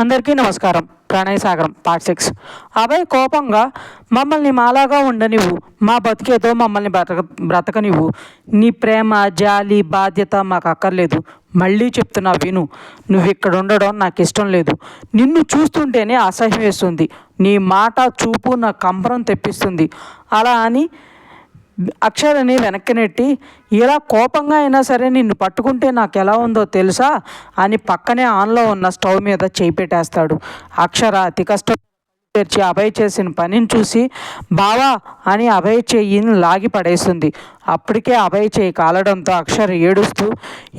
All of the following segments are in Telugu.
అందరికీ నమస్కారం. ప్రణయ సాగరం పార్ట్ సిక్స్ అభయ్ కోపంగా మమ్మల్ని మాలాగా ఉండనివ్వు. మా బతికేదో మమ్మల్ని బ్రతక బ్రతకనివ్వు. నీ ప్రేమ జాలి బాధ్యత మాకు అక్కర్లేదు. మళ్ళీ చెప్తున్నా విను. నువ్వు ఇక్కడ ఉండడం నాకు ఇష్టం లేదు. నిన్ను చూస్తుంటేనే అసహ్యం వేస్తుంది. నీ మాట చూపు నా కంపరం తెప్పిస్తుంది. అలా అని అక్షరని వెనక్కి నెట్టి ఇలా కోపంగా అయినా సరే నిన్ను పట్టుకుంటే నాకు ఎలా ఉందో తెలుసా? అని పక్కనే ఆన్లో ఉన్న స్టవ్ మీద చేయి పెట్టేస్తాడు అక్షర అతి కష్టం తెరిచి అభయ్ చేసిన పనిని చూసి బావా అని అభయ్ చెయ్యిని లాగి పడేస్తుంది అప్పటికే అభయ్ చేయి కాలడంతో అక్షర ఏడుస్తూ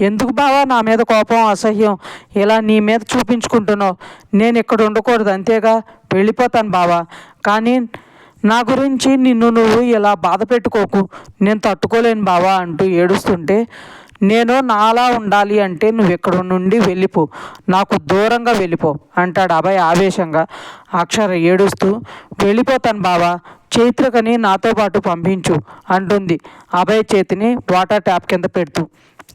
ఎందుకు బావా నా మీద కోపం అసహ్యం? ఇలా నీ మీద చూపించుకుంటున్నావు. నేను ఇక్కడ ఉండకూడదు అంతేగా? వెళ్ళిపోతాను బావా. కానీ నా గురించి నిన్ను నువ్వు ఇలా బాధ పెట్టుకోకు? నేను తట్టుకోలేను బావా అంటూ ఏడుస్తుంటే నేను నాలా ఉండాలి అంటే నువ్వు ఇక్కడ నుండి వెళ్ళిపో? నాకు దూరంగా వెళ్ళిపో అంటాడు అభయ్ ఆవేశంగా. అక్షర ఏడుస్తూ వెళ్ళిపోతాను బావా చైత్రకని నాతో పాటు పంపించు అంటుంది. అభయ్ చేతిని వాటర్ ట్యాప్ కింద పెడుతూ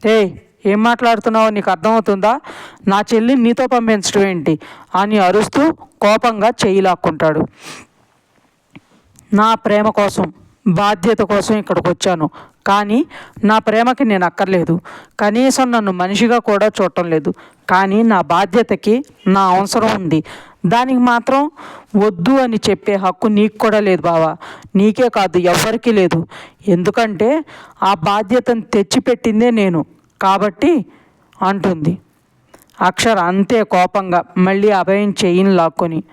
ఏయ్ ఏం మాట్లాడుతున్నావో నీకు అర్థమవుతుందా? నా చెల్లి నీతో పంపించడం ఏంటి? అని అరుస్తూ కోపంగా చేయి లాక్కుంటాడు. నా ప్రేమ కోసం బాధ్యత కోసం ఇక్కడికి వచ్చాను కానీ నా ప్రేమకి నేను అక్కర్లేదు. కనీసం నన్ను మనిషిగా కూడా చూడటం లేదు. కానీ నా బాధ్యతకి నా అవసరం ఉంది. దానికి మాత్రం వద్దు అని చెప్పే హక్కు నీకు కూడా లేదు బావా. నీకే కాదు ఎవ్వరికీ లేదు. ఎందుకంటే ఆ బాధ్యతను తెచ్చిపెట్టిందే నేను. కాబట్టి అంటుంది. అక్షర అంతే కోపంగా మళ్ళీ అభయం చెయ్యిని లాక్కొని.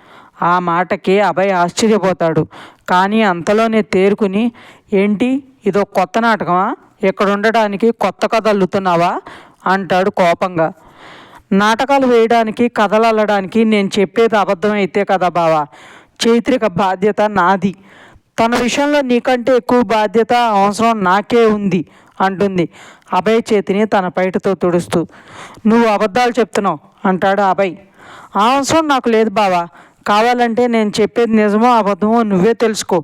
ఆ మాటకి అభయ్ ఆశ్చర్యపోతాడు. కానీ అంతలోనే తేరుకుని ఏంటి? ఇదో కొత్త నాటకమా? ఇక్కడ ఉండడానికి కొత్త కథ అల్లుతున్నావా అంటాడు కోపంగా. నాటకాలు వేయడానికి కథలు అల్లడానికి నేను చెప్పేది అబద్ధమైతే కదా బావా? చైత్రిక బాధ్యత నాది. తన విషయంలో నీకంటే ఎక్కువ బాధ్యత అవసరం నాకే ఉంది అంటుంది అభయ్ చేతిని తన పైటతో తుడుస్తూ. నువ్వు అబద్ధాలు చెప్తున్నావు అంటాడు అభయ్. ఆ అవసరం నాకు లేదు బావా. కావాలంటే నేను చెప్పేది నిజమో అబద్ధమో నువ్వే తెలుసుకో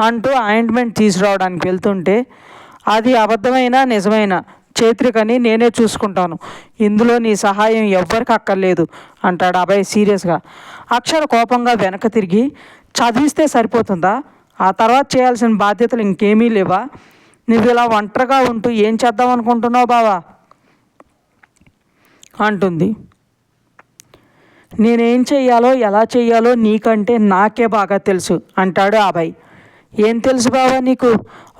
అంటూ ఆయింట్మెంట్ తీసుకురావడానికి వెళ్తుంటే అది అబద్ధమైనా నిజమైనా చైత్రికని నేనే చూసుకుంటాను. ఇందులో నీ సహాయం ఎవ్వరికి అక్కర్లేదు అంటాడు అభయ్ సీరియస్గా. అక్షర కోపంగా వెనక తిరిగి చదివిస్తే సరిపోతుందా? ఆ తర్వాత చేయాల్సిన బాధ్యతలు ఇంకేమీ లేవా? నువ్వు ఇలా ఒంటరిగా ఉంటూ ఏం చేద్దాం అనుకుంటున్నావు బావా? అంటుంది. నేనేం చెయ్యాలో ఎలా చెయ్యాలో నీకంటే నాకే బాగా తెలుసు అంటాడు అబ్బాయి ఏం తెలుసు బాబా నీకు?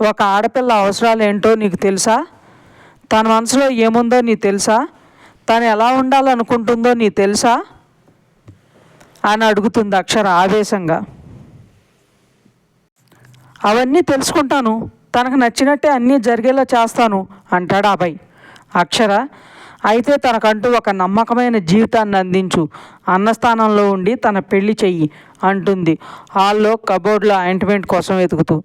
ఒక ఆడపిల్ల అవసరాలు ఏంటో నీకు తెలుసా? తన మనసులో ఏముందో నీకు తెలుసా? తను ఎలా ఉండాలనుకుంటుందో నీకు తెలుసా? అని అడుగుతుంది అక్షర ఆవేశంగా. అవన్నీ తెలుసుకుంటాను తనకు నచ్చినట్టే అన్నీ జరిగేలా చేస్తాను అంటాడు అబ్బాయి అక్షర అయితే తనకంటూ ఒక నమ్మకమైన జీవితాన్ని అందించు. అన్న స్థానంలో ఉండి తన పెళ్ళి చెయ్యి అంటుంది. హాల్లో కబోర్డ్లో ఆయింట్మెంట్ కోసం వెతుకుతూ.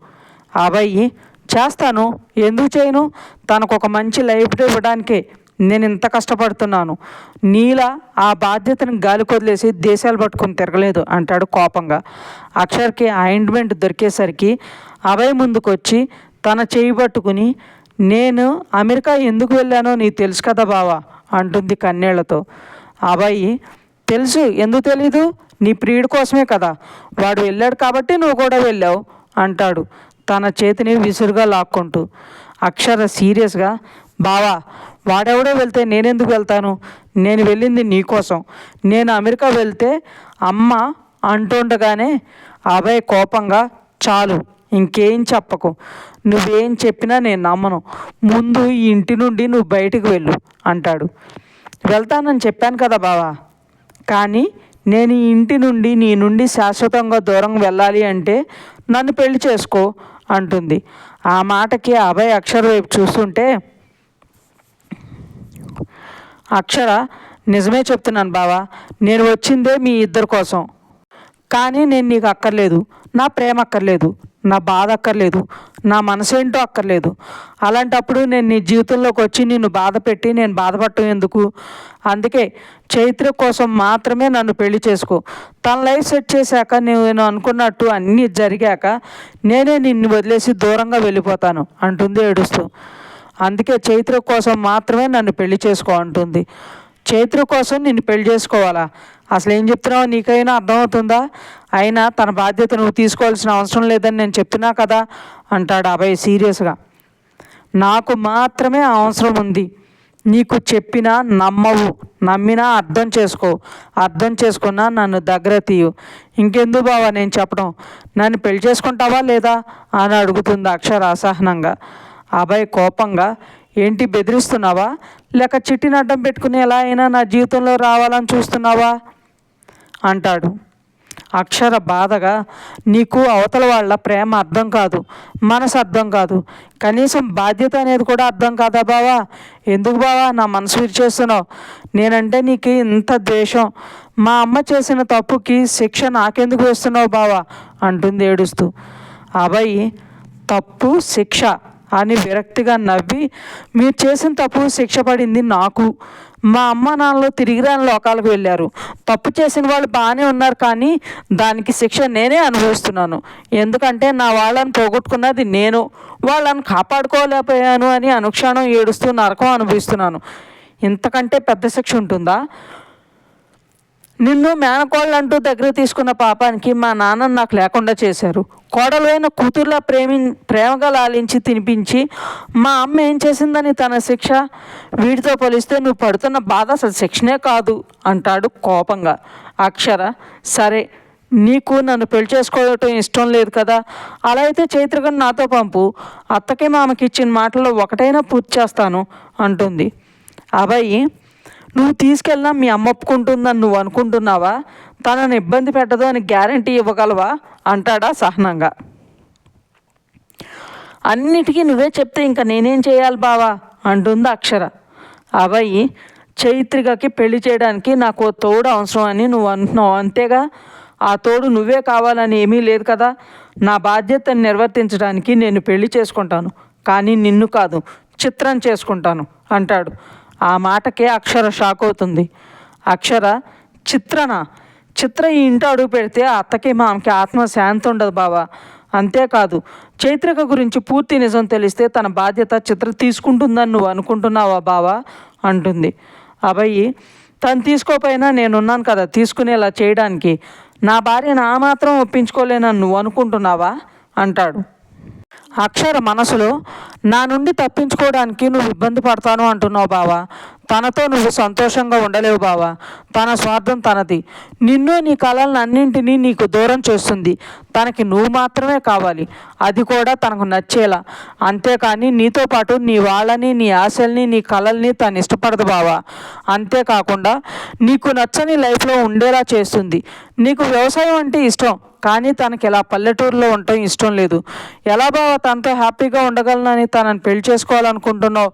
అబ్బాయి చేస్తాను. ఎందుకు చేయను? తనకు ఒక మంచి లైఫ్ ఇవ్వడానికే నేను ఇంత కష్టపడుతున్నాను. నీలా ఆ బాధ్యతను గాలి కొదిలేసి దేశాలు పట్టుకుని తిరగలేదు అంటాడు కోపంగా. అక్షర్కి ఆయింట్మెంట్ దొరికేసరికి అభయ్ ముందుకొచ్చి తన చేయి పట్టుకుని నేను అమెరికా ఎందుకు వెళ్ళానో నీకు తెలుసు కదా బావా అంటుంది కన్నీళ్ళతో. అబ్బాయి తెలుసు ఎందుకు తెలీదు? నీ ప్రియుడి కోసమే కదా. వాడు వెళ్ళాడు కాబట్టి నువ్వు కూడా వెళ్ళావు అంటాడు తన చేతిని విసురుగా లాక్కుంటూ. అక్షర సీరియస్గా బావా వాడెవడో వెళ్తే నేనెందుకు వెళ్తాను? నేను వెళ్ళింది నీకోసం నేను అమెరికా వెళ్తే అమ్మ అంటుండగానే అభయ్ కోపంగా చాలు ఇంకేం చెప్పకు. నువ్వేం చెప్పినా నేను నమ్మను. ముందు ఈ ఇంటి నుండి నువ్వు బయటికి వెళ్ళు అంటాడు. వెళ్తానని చెప్పాను కదా బావా. కానీ నేను ఈ ఇంటి నుండి నీ నుండి శాశ్వతంగా దూరం వెళ్ళాలి అంటే నన్ను పెళ్ళి చేసుకో అంటుంది. ఆ మాటకి అభయ్ అక్షర వైపు చూస్తుంటే అక్షర నిజమే చెప్తున్నాను బావా. నేను వచ్చిందే మీ ఇద్దరి కోసం. కానీ నేను నీకు అక్కర్లేదు. నా ప్రేమ అక్కర్లేదు. నా బాధ అక్కర్లేదు. నా మనసేంటో అక్కర్లేదు. అలాంటప్పుడు నేను నీ జీవితంలోకి వచ్చి నిన్ను బాధ పెట్టి నేను బాధపడటం ఎందుకు? అందుకే చైత్ర కోసం మాత్రమే నన్ను పెళ్ళి చేసుకో. తన లైఫ్ సెట్ చేశాక నేను అనుకున్నట్టు అన్నీ జరిగాక నేనే నిన్ను వదిలేసి దూరంగా వెళ్ళిపోతాను అంటుంది ఏడుస్తూ. అందుకే చైత్ర కోసం మాత్రమే నన్ను పెళ్ళి చేసుకో అంటుంది. చైత్ర కోసం నిన్ను పెళ్ళి చేసుకోవాలా? అసలు ఏం చెప్తున్నావు నీకైనా అర్థమవుతుందా? అయినా తన బాధ్యత నువ్వు తీసుకోవాల్సిన అవసరం లేదని నేను చెప్తున్నా కదా? అంటాడు అభయ్ సీరియస్గా. నాకు మాత్రమే అవసరం ఉంది. నీకు చెప్పినా నమ్మవు. నమ్మినా అర్థం చేసుకో. అర్థం చేసుకున్నా నన్ను దగ్గర తీయు. ఇంకెందుకు బావా నేను చెప్పడం? నన్ను పెళ్ళి చేసుకుంటావా లేదా? అని అడుగుతుంది అక్షర అసహనంగా. అభయ్ కోపంగా ఏంటి బెదిరిస్తున్నావా? లేక చిట్టిని అడ్డం పెట్టుకుని ఎలా అయినా నా జీవితంలో రావాలని చూస్తున్నావా? అంటాడు. అక్షర బాధగా నీకు అవతల వాళ్ళ ప్రేమ అర్థం కాదు మనసు అర్థం కాదు. కనీసం బాధ్యత అనేది కూడా అర్థం కాదా బావా? ఎందుకు బావా నా మనసు విరిచేస్తున్నావు? నేనంటే నీకు ఇంత ద్వేషం. మా అమ్మ చేసిన తప్పుకి శిక్ష నాకెందుకు వేస్తున్నావు బావా? అంటుంది ఏడుస్తూ. అబ్బాయి తప్పు శిక్ష. అని విరక్తిగా నవ్వి మీరు చేసిన తప్పు శిక్ష పడింది నాకు. మా అమ్మ నాన్నలు తిరిగి రాని లోకాలకు వెళ్ళారు. తప్పు చేసిన వాళ్ళు బాగానే ఉన్నారు కానీ దానికి శిక్ష నేనే అనుభవిస్తున్నాను. ఎందుకంటే నా వాళ్ళని పోగొట్టుకున్నది నేను. వాళ్ళని కాపాడుకోలేకపోయాను అని అనుక్షణం ఏడుస్తూ నరకం అనుభవిస్తున్నాను. ఇంతకంటే పెద్ద శిక్ష ఉంటుందా? నిన్ను మేనకోళ్ళంటూ దగ్గర తీసుకున్న పాపానికి మా నాన్న నాకు లేకుండా చేశారు. కోడలైన కూతుర్లా ప్రేమి ప్రేమగా లాలించి తినిపించి మా అమ్మ ఏం చేసిందని తన శిక్ష? వీటితో పోలిస్తే నువ్వు పడుతున్న బాధ అసలు శిక్షనే కాదు అంటాడు కోపంగా. అక్షర సరే నీకు నన్ను పెళ్ళి చేసుకోవటం ఇష్టం లేదు కదా? అలా అయితే చైత్రగన్ నాతో పంపు. అత్తకి మామకి ఇచ్చిన మాటల్లో ఒకటైనా పూర్తి చేస్తాను అంటుంది. అబ్బాయి నువ్వు తీసుకెళ్ళినా మీ అమ్మ ఒప్పుకుంటుందని నువ్వు అనుకుంటున్నావా? తనను ఇబ్బంది పెట్టదు అని గ్యారంటీ ఇవ్వగలవా? అంటాడా సహనంగా. అన్నిటికీ నువ్వే చెప్తే ఇంకా నేనేం చేయాలి బావా? అంటుంది అక్షర. అబ్బాయి చైత్రికకి పెళ్ళి చేయడానికి నాకు తోడు అవసరం అని నువ్వు అంటున్నావు అంతేగా? ఆ తోడు నువ్వే కావాలని ఏమీ లేదు కదా? నా బాధ్యతను నిర్వర్తించడానికి నేను పెళ్ళి చేసుకుంటాను. కానీ నిన్ను కాదు చిత్రం చేసుకుంటాను అంటాడు. ఆ మాటకే అక్షర షాక్ అవుతుంది. అక్షర చిత్రన? చిత్ర ఈ ఇంట అడుగు పెడితే ఆ అత్తకి మామకి ఆత్మ శాంతి ఉండదు బావా. అంతేకాదు చైత్రిక గురించి పూర్తి నిజం తెలిస్తే తన బాధ్యత చిత్ర తీసుకుంటుందని నువ్వు అనుకుంటున్నావా బావా? అంటుంది. అబ్బాయి తను తీసుకోపోయినా నేనున్నాను కదా తీసుకునేలా చేయడానికి. నా భార్య నా మాత్రం ఒప్పించుకోలేనని నువ్వు అనుకుంటున్నావా? అంటాడు. అక్షర మనసులో నా నుండి తప్పించుకోవడానికి నువ్వు ఇబ్బంది పడతాను అంటున్నావు బావా. తనతో నువ్వు సంతోషంగా ఉండలేవు బావా. తన స్వార్థం తనది. నిన్ను నీ కళలను అన్నింటినీ నీకు దూరం చేస్తుంది. తనకి నువ్వు మాత్రమే కావాలి. అది కూడా తనకు నచ్చేలా. అంతేకాని నీతో పాటు నీ వాళ్ళని నీ ఆశల్ని నీ కళల్ని తను ఇష్టపడదు బావా. అంతేకాకుండా నీకు నచ్చని లైఫ్లో ఉండేలా చేస్తుంది. నీకు వ్యవసాయం అంటే ఇష్టం కానీ తనకి ఇలా పల్లెటూరులో ఉండటం ఇష్టం లేదు. ఎలా బావా తనతో హ్యాపీగా ఉండగలనని తనని పెళ్ళి చేసుకోవాలనుకుంటున్నావు?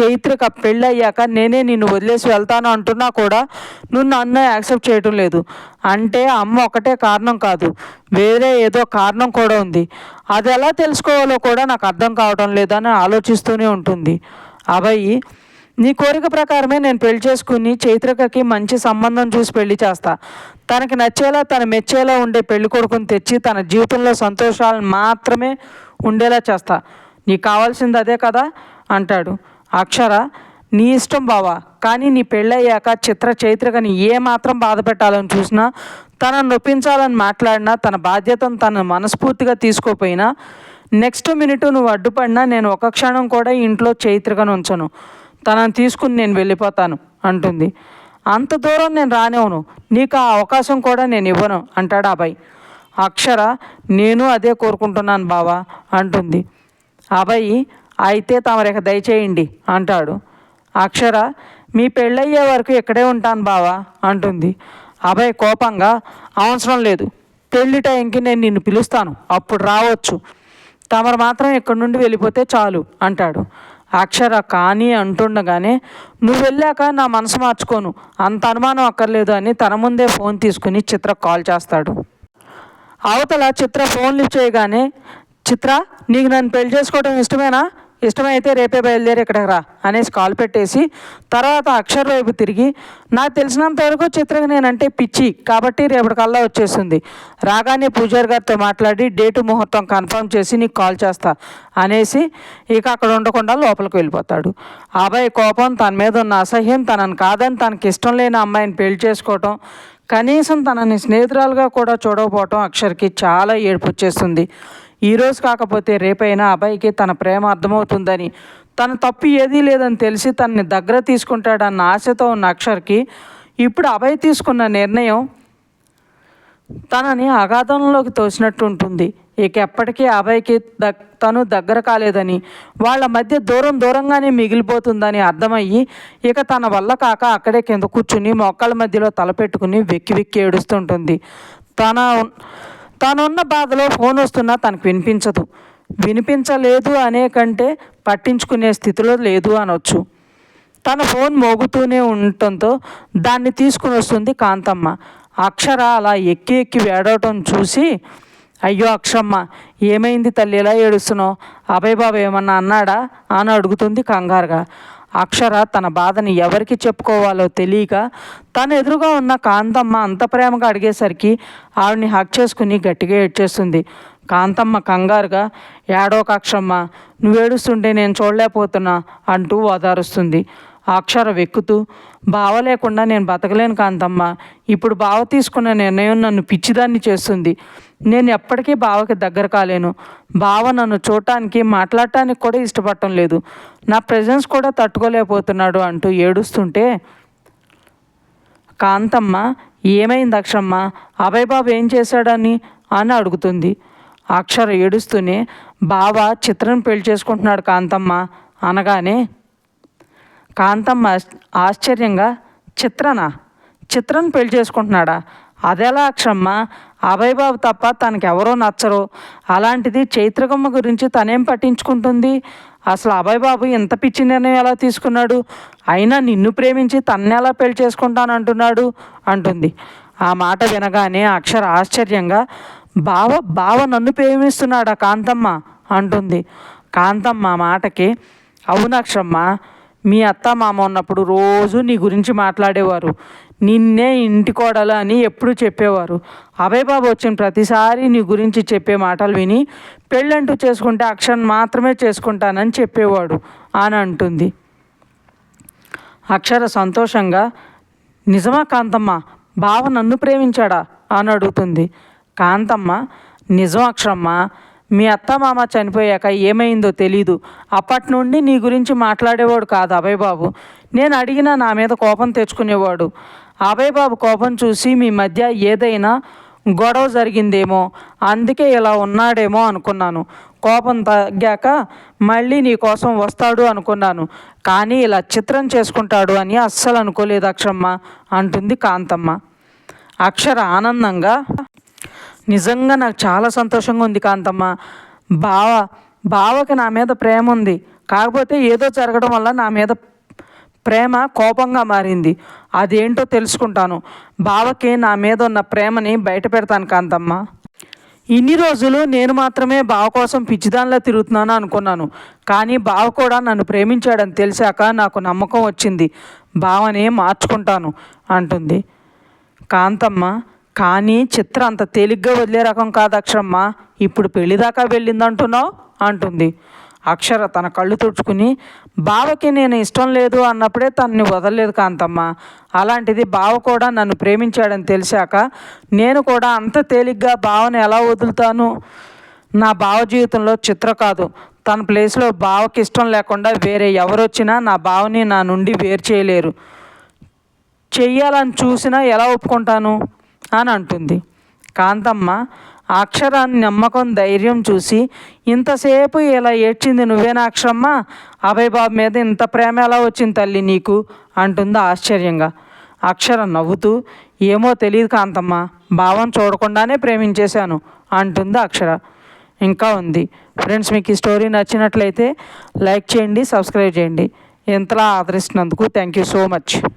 చైత్రిక పెళ్ళయ్యాక నేనే నిన్ను వదిలేసి వెళ్తాను అంటున్నా కూడా నువ్వు నన్ను యాక్సెప్ట్ చేయటం లేదు. అంటే అమ్మ ఒకటే కారణం కాదు. వేరే ఏదో కారణం కూడా ఉంది. అది ఎలా తెలుసుకోవాలో కూడా నాకు అర్థం కావడం లేదని ఆలోచిస్తూనే ఉంటుంది. అబ్బాయి నీ కోరిక ప్రకారమే నేను పెళ్ళి చేసుకుని చైత్రికకి మంచి సంబంధం చూసి పెళ్ళి చేస్తా. తనకి నచ్చేలా తన మెచ్చేలా ఉండే పెళ్ళి కొడుకుని తెచ్చి తన జీవితంలో సంతోషాలను మాత్రమే ఉండేలా చేస్తా. నీకు కావాల్సింది అదే కదా? అంటాడు. అక్షర నీ ఇష్టం బావా కానీ నీ పెళ్ళయ్యాక చిత్ర చైత్రకని ఏ మాత్రం బాధ పెట్టాలని చూసినా తనను నొప్పించాలని మాట్లాడినా తన బాధ్యతను తను మనస్ఫూర్తిగా తీసుకోపోయినా నెక్స్ట్ మినిట్ నువ్వు అడ్డుపడినా నేను ఒక క్షణం కూడా ఇంట్లో చైత్రకను ఉంచను. తనని తీసుకుని నేను వెళ్ళిపోతాను అంటుంది. అంత దూరం నేను రానివ్వను నీకు ఆ అవకాశం కూడా నేను ఇవ్వను అంటాడు అబ్బాయి అక్షర నేను అదే కోరుకుంటున్నాను బావా అంటుంది. అబ్బాయి అయితే తమరిక దయచేయండి అంటాడు. అక్షర మీ పెళ్ళయ్యే వరకు ఇక్కడే ఉంటాను బావా అంటుంది. అభయ్ కోపంగా అవసరం లేదు. పెళ్ళి టైంకి నేను నిన్ను పిలుస్తాను. అప్పుడు రావచ్చు. తమరు మాత్రం ఇక్కడి నుండి వెళ్ళిపోతే చాలు అంటాడు. అక్షర కానీ అంటుండగానే నువ్వు వెళ్ళాక నా మనసు మార్చుకోను. అంత అనుమానం అక్కర్లేదు అని తన ముందే ఫోన్ తీసుకుని చిత్ర కాల్ చేస్తాడు. అవతల చిత్ర ఫోన్ లిఫ్ట్ చేయగానే చిత్ర నీకు నన్ను పెళ్ళి చేసుకోవడం ఇష్టమేనా? ఇష్టమైతే రేపే బయలుదేరి ఇక్కడికి రా అనేసి కాల్ పెట్టేసి తర్వాత అక్షర్ వైపు తిరిగి నాకు తెలిసినంత వరకు చిత్రకి నేనంటే పిచ్చి కాబట్టి రేపటికల్లా వచ్చేస్తుంది రాగానే పూజారి గారితో మాట్లాడి డేటు ముహూర్తం కన్ఫర్మ్ చేసి నీకు కాల్ చేస్తా అనేసి ఇక అక్కడ ఉండకుండా లోపలికి వెళ్ళిపోతాడు. అబ్బాయి కోపం తన మీద ఉన్న అసహ్యం తనని కాదని తనకి ఇష్టం లేని అమ్మాయిని పెళ్ళి చేసుకోవటం కనీసం తనని స్నేహితురాలుగా కూడా చూడకపోవటం అక్షర్కి చాలా ఏడుపు వచ్చేస్తుంది ఈరోజు కాకపోతే రేపైనా అబ్బాయికి తన ప్రేమ అర్థమవుతుందని. తన తప్పు ఏదీ లేదని తెలిసి తనని దగ్గర తీసుకుంటాడన్న ఆశతో ఉన్న అక్షర్కి ఇప్పుడు అభయ్ తీసుకున్న నిర్ణయం తనని అగాధంలోకి తోసినట్టు ఉంటుంది. ఇక ఎప్పటికీ అభయ్కి ద తను దగ్గర కాలేదని వాళ్ళ మధ్య దూరం దూరంగానే మిగిలిపోతుందని అర్థమయ్యి ఇక తన వల్ల కాక అక్కడే కింద కూర్చుని మొక్కల మధ్యలో తలపెట్టుకుని వెక్కి వెక్కి ఏడుస్తుంటుంది. తన తనున్న బాధలో ఫోన్ వస్తున్నా తనకు వినిపించదు. వినిపించలేదు అనే కంటే పట్టించుకునే స్థితిలో లేదు అనొచ్చు. తన ఫోన్ మోగుతూనే ఉండటంతో దాన్ని తీసుకుని వస్తుంది కాంతమ్మ. అక్షర అలా ఎక్కి ఎక్కి వేడవటం చూసి అయ్యో అక్షమ్మ ఏమైంది తల్లి ఎలా ఏడుస్తున్నావు? అభయ్ బాబు ఏమన్నా అన్నాడా? అని అడుగుతుంది కంగారుగా. అక్షర తన బాధని ఎవరికి చెప్పుకోవాలో తెలియక తన ఎదురుగా ఉన్న కాంతమ్మ అంత ప్రేమగా అడిగేసరికి ఆవిడని హక్ చేసుకుని గట్టిగా ఏడ్చేస్తుంది. కాంతమ్మ కంగారుగా ఏడో కాక్షమ్మ నువ్వు ఏడుస్తుంటే నేను చూడలేకపోతున్నా అంటూ ఓదారుస్తుంది. అక్షర వెక్కుతూ బావ లేకుండా నేను బతకలేను కాంతమ్మ. ఇప్పుడు బావ తీసుకున్న నిర్ణయం నన్ను పిచ్చిదాన్ని చేస్తుంది. నేను ఎప్పటికీ బావకి దగ్గర కాలేను. బావ నన్ను చూడటానికి మాట్లాడటానికి కూడా ఇష్టపడటం లేదు. నా ప్రజెన్స్ కూడా తట్టుకోలేకపోతున్నాడు అంటూ ఏడుస్తుంటే కాంతమ్మ ఏమైంది అక్షమ్మ అభయ్ బాబు ఏం చేశాడని? అని అడుగుతుంది. అక్షర ఏడుస్తూనే బావ చిత్రను పెళ్ళి చేసుకుంటున్నాడు కాంతమ్మ. అనగానే కాంతమ్మ ఆశ్చర్యంగా చిత్రనా? చిత్రను పెళ్ళి చేసుకుంటున్నాడా? అదెలా అక్షమ్మ అభయ్ బాబు తప్ప తనకెవరో నచ్చరు. అలాంటిది చైత్రకమ్మ గురించి తనేం పట్టించుకుంటుంది? అసలు అభయబాబు ఇంత పిచ్చి నిర్ణయం ఎలా తీసుకున్నాడు? అయినా నిన్ను ప్రేమించి తన్ను ఎలా పెళ్ళి చేసుకుంటానంటున్నాడు? అంటుంది. ఆ మాట వినగానే అక్షర ఆశ్చర్యంగా బావ బావ నన్ను ప్రేమిస్తున్నాడా కాంతమ్మ? అంటుంది. కాంతమ్మ మాటకి అవునక్షమ్మ మీ అత్త మామ ఉన్నప్పుడు రోజు నీ గురించి మాట్లాడేవారు. నిన్నే ఇంటి కోడలు అని ఎప్పుడు చెప్పేవారు. అభయ్ బాబు వచ్చిన ప్రతిసారి నీ గురించి చెప్పే మాటలు విని పెళ్ళంటూ చేసుకుంటే అక్షన్ మాత్రమే చేసుకుంటానని చెప్పేవాడు అని అంటుంది. అక్షర సంతోషంగా నిజమా కాంతమ్మ? బావ నన్ను ప్రేమించాడా? అని అడుగుతుంది. కాంతమ్మ నిజం అక్షరమ్మ. మీ అత్త మామ చనిపోయాక ఏమైందో తెలీదు. అప్పటి నుండి నీ గురించి మాట్లాడేవాడు కాదు అభయ్ బాబు. నేను అడిగినా నా మీద కోపం తెచ్చుకునేవాడు. అభయబాబు కోపం చూసి మీ మధ్య ఏదైనా గొడవ జరిగిందేమో అందుకే ఇలా ఉన్నాడేమో అనుకున్నాను. కోపం తగ్గాక మళ్ళీ నీ కోసం వస్తాడు అనుకున్నాను. కానీ ఇలా చిత్రం చేసుకుంటాడు అని అస్సలు అనుకోలేదు అక్షరమ్మ అంటుంది కాంతమ్మ. అక్షర ఆనందంగా నిజంగా నాకు చాలా సంతోషంగా ఉంది కాంతమ్మ. బావ బావకి నా మీద ప్రేమ ఉంది. కాకపోతే ఏదో జరగడం వల్ల నా మీద ప్రేమ కోపంగా మారింది. అదేంటో తెలుసుకుంటాను. బావకి నా మీద ఉన్న ప్రేమని బయట పెడతాను కాంతమ్మ. ఇన్ని రోజులు నేను మాత్రమే బావ కోసం పిచ్చిదానిలా తిరుగుతున్నాను అనుకున్నాను. కానీ బావ కూడా నన్ను ప్రేమించాడని తెలిసాక నాకు నమ్మకం వచ్చింది. బావని మార్చుకుంటాను అంటుంది. కాంతమ్మ కానీ చిత్ర అంత తేలిగ్గా వదిలే రకం కాదు అక్షరమ్మ ఇప్పుడు పెళ్ళిదాకా వెళ్ళిందంటున్నావు? అంటుంది. అక్షర తన కళ్ళు తుడుచుకుని బావకి నేను ఇష్టం లేదు అన్నప్పుడే తనని వదలలేదు కాంతమ్మ. అలాంటిది బావ కూడా నన్ను ప్రేమించాడని తెలిసాక నేను కూడా అంత తేలిగ్గా బావని ఎలా వదులుతాను? నా బావ జీవితంలో చిత్ర కాదు. తన ప్లేస్లో బావకి ఇష్టం లేకుండా వేరే ఎవరొచ్చినా నా బావని నా నుండి వేరు చేయలేరు. చెయ్యాలని చూసినా ఎలా ఒప్పుకుంటాను? అని అంటుంది. కాంతమ్మ అక్షరాన్ని నమ్మకం ధైర్యం చూసి ఇంతసేపు ఇలా ఏడ్చింది నువ్వేనా అక్షరమ్మా అభయ్ బాబు మీద ఇంత ప్రేమ ఎలా వచ్చింది తల్లి నీకు? అంటుంది ఆశ్చర్యంగా. అక్షర నవ్వుతూ ఏమో తెలియదు కాంతమ్మ భావం చూడకుండానే ప్రేమించేశాను అంటుంది అక్షర. ఇంకా ఉంది. ఫ్రెండ్స్ మీకు ఈ స్టోరీ నచ్చినట్లయితే లైక్ చేయండి సబ్స్క్రైబ్ చేయండి. ఇంతలా ఆదరిస్తున్నందుకు థ్యాంక్ యూ సో మచ్.